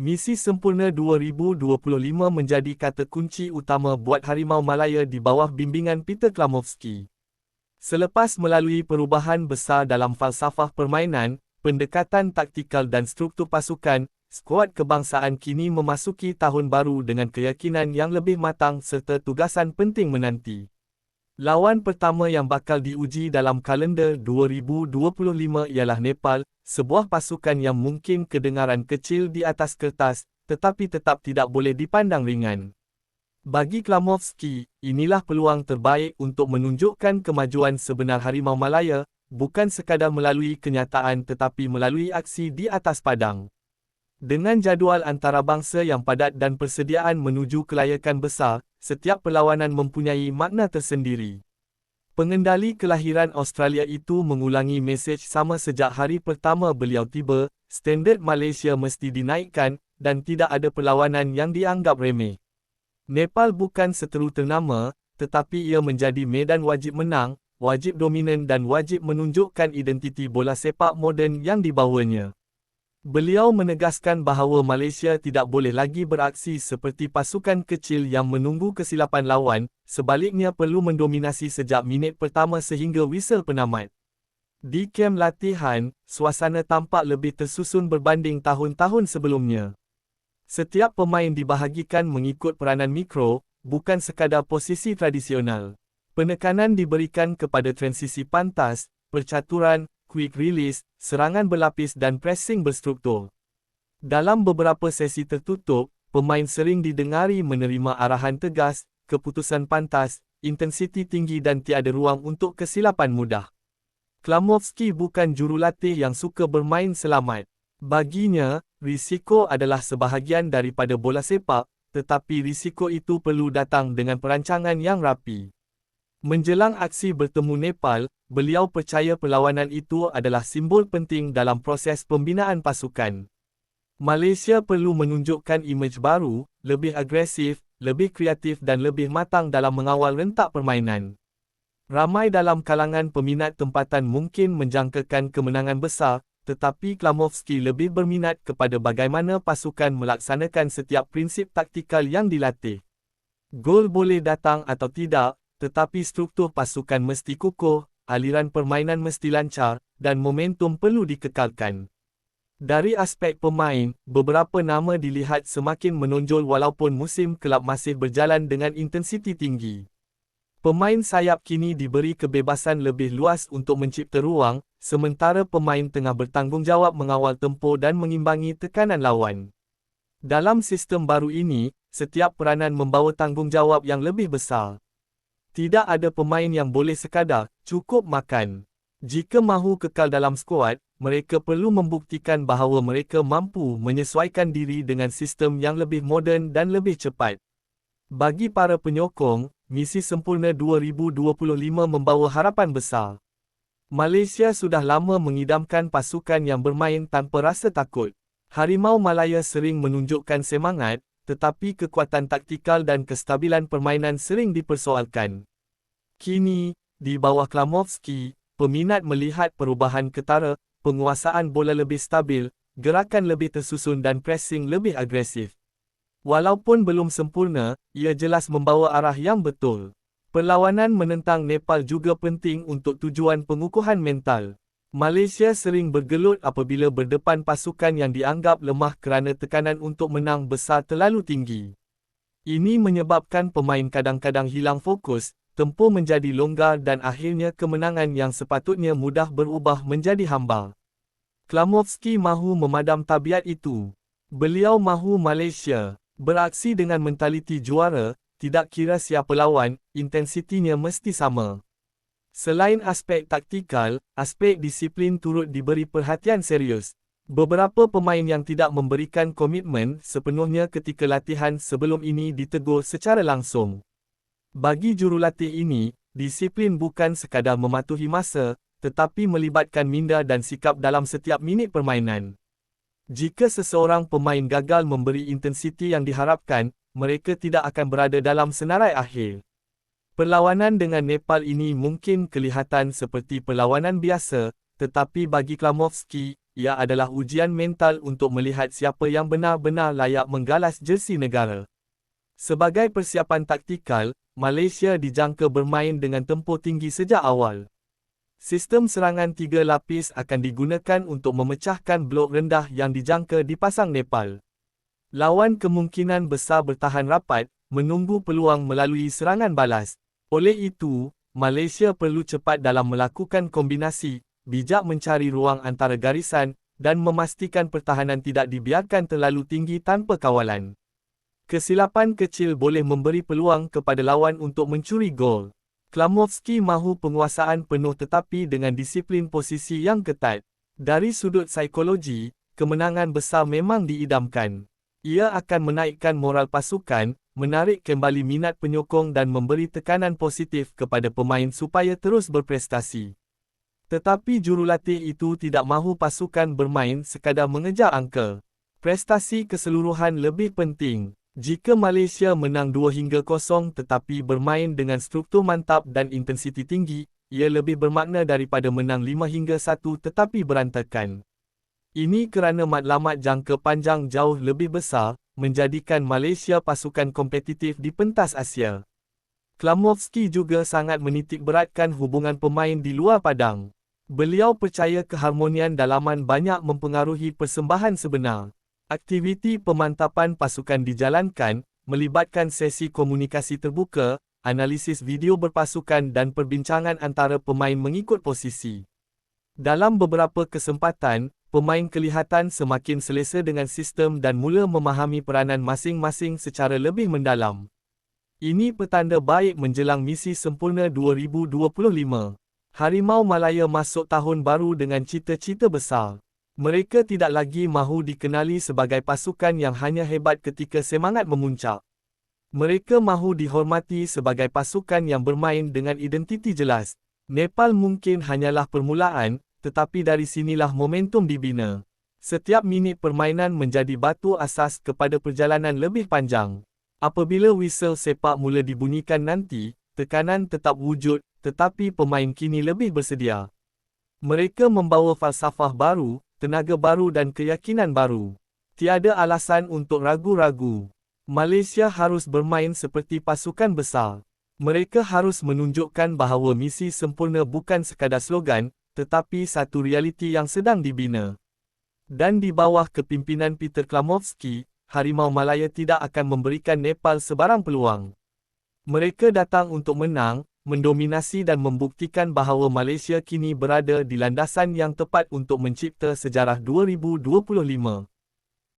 Misi sempurna 2025 menjadi kata kunci utama buat Harimau Malaya di bawah bimbingan Peter Klamovski. Selepas melalui perubahan besar dalam falsafah permainan, pendekatan taktikal dan struktur pasukan, skuad kebangsaan kini memasuki tahun baru dengan keyakinan yang lebih matang serta tugasan penting menanti. Lawan pertama yang bakal diuji dalam kalender 2025 ialah Nepal, sebuah pasukan yang mungkin kedengaran kecil di atas kertas, tetapi tetap tidak boleh dipandang ringan. Bagi Klamovski, inilah peluang terbaik untuk menunjukkan kemajuan sebenar Harimau Malaya, bukan sekadar melalui kenyataan tetapi melalui aksi di atas padang. Dengan jadual antarabangsa yang padat dan persediaan menuju kelayakan besar, setiap perlawanan mempunyai makna tersendiri. Pengendali kelahiran Australia itu mengulangi mesej sama sejak hari pertama beliau tiba, standard Malaysia mesti dinaikkan, dan tidak ada perlawanan yang dianggap remeh. Nepal bukan seteru ternama, tetapi ia menjadi medan wajib menang, wajib dominan dan wajib menunjukkan identiti bola sepak moden yang dibawanya. Beliau menegaskan bahawa Malaysia tidak boleh lagi beraksi seperti pasukan kecil yang menunggu kesilapan lawan, sebaliknya perlu mendominasi sejak minit pertama sehingga whistle penamat. Di kem latihan, suasana tampak lebih tersusun berbanding tahun-tahun sebelumnya. Setiap pemain dibahagikan mengikut peranan mikro, bukan sekadar posisi tradisional. Penekanan diberikan kepada transisi pantas, percaturan, quick release, serangan berlapis dan pressing berstruktur. Dalam beberapa sesi tertutup, pemain sering didengari menerima arahan tegas, keputusan pantas, intensiti tinggi dan tiada ruang untuk kesilapan mudah. Klamovski bukan jurulatih yang suka bermain selamat. Baginya, risiko adalah sebahagian daripada bola sepak, tetapi risiko itu perlu datang dengan perancangan yang rapi. Menjelang aksi bertemu Nepal, beliau percaya perlawanan itu adalah simbol penting dalam proses pembinaan pasukan. Malaysia perlu menunjukkan imej baru, lebih agresif, lebih kreatif dan lebih matang dalam mengawal rentak permainan. Ramai dalam kalangan peminat tempatan mungkin menjangkakan kemenangan besar, tetapi Klamovski lebih berminat kepada bagaimana pasukan melaksanakan setiap prinsip taktikal yang dilatih. Gol boleh datang atau tidak, tetapi struktur pasukan mesti kukuh, aliran permainan mesti lancar, dan momentum perlu dikekalkan. Dari aspek pemain, beberapa nama dilihat semakin menonjol walaupun musim kelab masih berjalan dengan intensiti tinggi. Pemain sayap kini diberi kebebasan lebih luas untuk mencipta ruang, sementara pemain tengah bertanggungjawab mengawal tempo dan mengimbangi tekanan lawan. Dalam sistem baru ini, setiap peranan membawa tanggungjawab yang lebih besar. Tidak ada pemain yang boleh sekadar cukup makan. Jika mahu kekal dalam skuad, mereka perlu membuktikan bahawa mereka mampu menyesuaikan diri dengan sistem yang lebih moden dan lebih cepat. Bagi para penyokong, misi sempurna 2025 membawa harapan besar. Malaysia sudah lama mengidamkan pasukan yang bermain tanpa rasa takut. Harimau Malaya sering menunjukkan semangat, tetapi kekuatan taktikal dan kestabilan permainan sering dipersoalkan. Kini, di bawah Klamovski, peminat melihat perubahan ketara, penguasaan bola lebih stabil, gerakan lebih tersusun dan pressing lebih agresif. Walaupun belum sempurna, ia jelas membawa arah yang betul. Perlawanan menentang Nepal juga penting untuk tujuan pengukuhan mental. Malaysia sering bergelut apabila berdepan pasukan yang dianggap lemah kerana tekanan untuk menang besar terlalu tinggi. Ini menyebabkan pemain kadang-kadang hilang fokus, tempo menjadi longgar dan akhirnya kemenangan yang sepatutnya mudah berubah menjadi hamba. Klamovski mahu memadam tabiat itu. Beliau mahu Malaysia beraksi dengan mentaliti juara, tidak kira siapa lawan, intensitinya mesti sama. Selain aspek taktikal, aspek disiplin turut diberi perhatian serius. Beberapa pemain yang tidak memberikan komitmen sepenuhnya ketika latihan sebelum ini ditegur secara langsung. Bagi jurulatih ini, disiplin bukan sekadar mematuhi masa, tetapi melibatkan minda dan sikap dalam setiap minit permainan. Jika seseorang pemain gagal memberi intensiti yang diharapkan, mereka tidak akan berada dalam senarai akhir. Perlawanan dengan Nepal ini mungkin kelihatan seperti perlawanan biasa, tetapi bagi Klamovski, ia adalah ujian mental untuk melihat siapa yang benar-benar layak menggalas jersey negara. Sebagai persiapan taktikal, Malaysia dijangka bermain dengan tempoh tinggi sejak awal. Sistem serangan tiga lapis akan digunakan untuk memecahkan blok rendah yang dijangka dipasang Nepal. Lawan kemungkinan besar bertahan rapat, menunggu peluang melalui serangan balas. Oleh itu, Malaysia perlu cepat dalam melakukan kombinasi, bijak mencari ruang antara garisan, dan memastikan pertahanan tidak dibiarkan terlalu tinggi tanpa kawalan. Kesilapan kecil boleh memberi peluang kepada lawan untuk mencuri gol. Klamovski mahu penguasaan penuh tetapi dengan disiplin posisi yang ketat. Dari sudut psikologi, kemenangan besar memang diidamkan. Ia akan menaikkan moral pasukan, menarik kembali minat penyokong dan memberi tekanan positif kepada pemain supaya terus berprestasi. Tetapi jurulatih itu tidak mahu pasukan bermain sekadar mengejar angka. Prestasi keseluruhan lebih penting. Jika Malaysia menang 2 hingga 0 tetapi bermain dengan struktur mantap dan intensiti tinggi, ia lebih bermakna daripada menang 5 hingga 1 tetapi berantakan. Ini kerana matlamat jangka panjang jauh lebih besar, menjadikan Malaysia pasukan kompetitif di pentas Asia. Klamovski juga sangat menitik beratkan hubungan pemain di luar padang. Beliau percaya keharmonian dalaman banyak mempengaruhi persembahan sebenar. Aktiviti pemantapan pasukan dijalankan, melibatkan sesi komunikasi terbuka, analisis video berpasukan dan perbincangan antara pemain mengikut posisi. Dalam beberapa kesempatan, pemain kelihatan semakin selesa dengan sistem dan mula memahami peranan masing-masing secara lebih mendalam. Ini petanda baik menjelang misi sempurna 2025. Harimau Malaya masuk tahun baru dengan cita-cita besar. Mereka tidak lagi mahu dikenali sebagai pasukan yang hanya hebat ketika semangat memuncak. Mereka mahu dihormati sebagai pasukan yang bermain dengan identiti jelas. Nepal mungkin hanyalah permulaan, tetapi dari sinilah momentum dibina. Setiap minit permainan menjadi batu asas kepada perjalanan lebih panjang. Apabila whistle sepak mula dibunyikan nanti, tekanan tetap wujud, tetapi pemain kini lebih bersedia. Mereka membawa falsafah baru, tenaga baru dan keyakinan baru. Tiada alasan untuk ragu-ragu. Malaysia harus bermain seperti pasukan besar. Mereka harus menunjukkan bahawa misi sempurna bukan sekadar slogan, tetapi satu realiti yang sedang dibina. Dan di bawah kepimpinan Peter Klamovski, Harimau Malaya tidak akan memberikan Nepal sebarang peluang. Mereka datang untuk menang, mendominasi dan membuktikan bahawa Malaysia kini berada di landasan yang tepat untuk mencipta sejarah 2025.